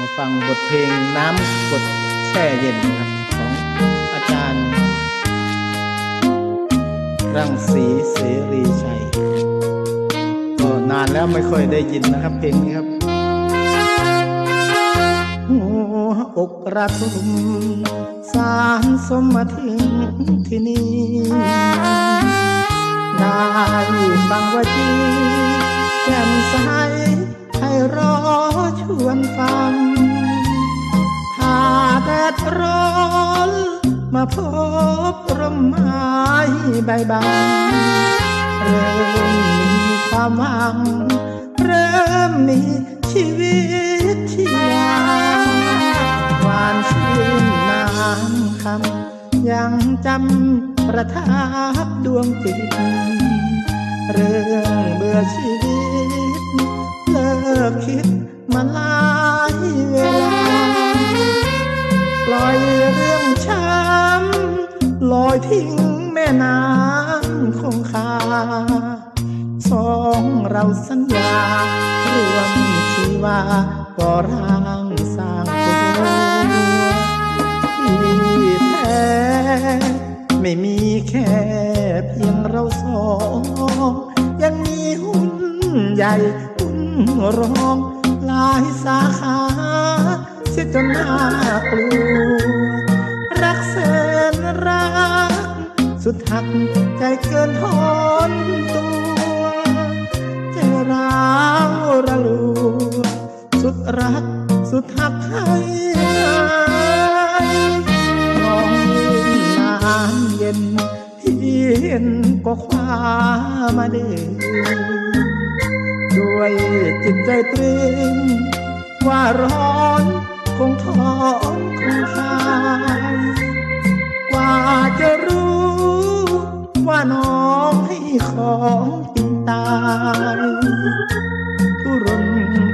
มาฟังบทเพลงน้ำกดแช่เย็นนะครับ ของอาจารย์ รังสีเสรีชัย ก็นานแล้วไม่ค่อยได้ยินนะครับเพลงนี้ครับหัวอกระทุมสารสมมาถึงที่นี่ได้ฟังว่าจีแจ่มใส พบร่มไม้ใบบางเริ่มมีความหวัง เริ่มมีชีวิตที่ยาหวานชื่นนานคำยังจำประทับดวงจิต เรื่องเบื่อชีวิต เลิกคิดมาลา ทิ้งแม่น้ำคงคา สองเราสัญญา รวมชีวาก่อร่างสร้างตัวที่แท้ไม่มีแค่เพียงเราสอง ยังมีหุ้นใหญ่หุ้นรอง หลายสาขาเสียจนน่ากลัว สุดหักใจเกินทนตัว ใจร้าวระลูสุดรักสุดหักให้หายมองนนาเย็นที่เห็นก็คว้ามาเดินด้วยจิตใจตรึงว่าร้อน ของจริงตายทุรน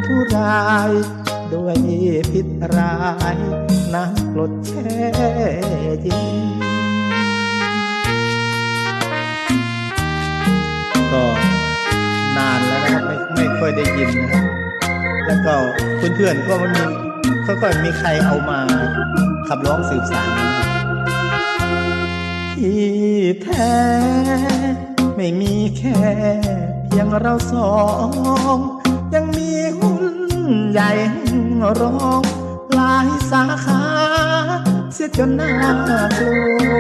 ทุราย ด้วยพิษร้ายน้ำกรดแช่เย็นก็นานแล้วนะครับไม่ไม่ค่อยได้ยินนะครับแล้วก็เพื่อนๆก็มันมีค่อยๆมีใครเอามาขับร้องสืบสานนะครับที่แท้ ไม่มีแค่เพียงเราสอง ยังมีหุ้นใหญ่รองหลายสาขา เสียจนน่ากลัว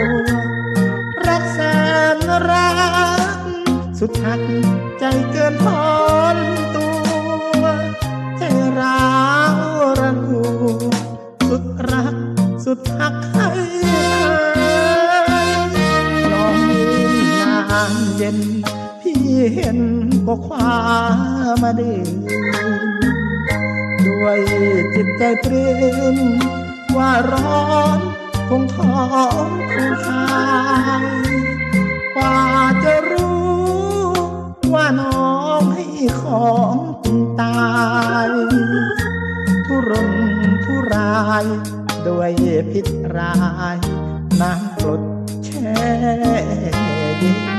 รักแสนรัก สุดหักใจเกินทนตั ก็คว้ามาดื่มด้วยจิตใจตรึมว่าร้อนคงท้องคงคายกว่าจะรู้ ว่าน้องให้ของจริงตายทุรนทุรายด้วยพิษร้าย น้ำกรดแช่เย็น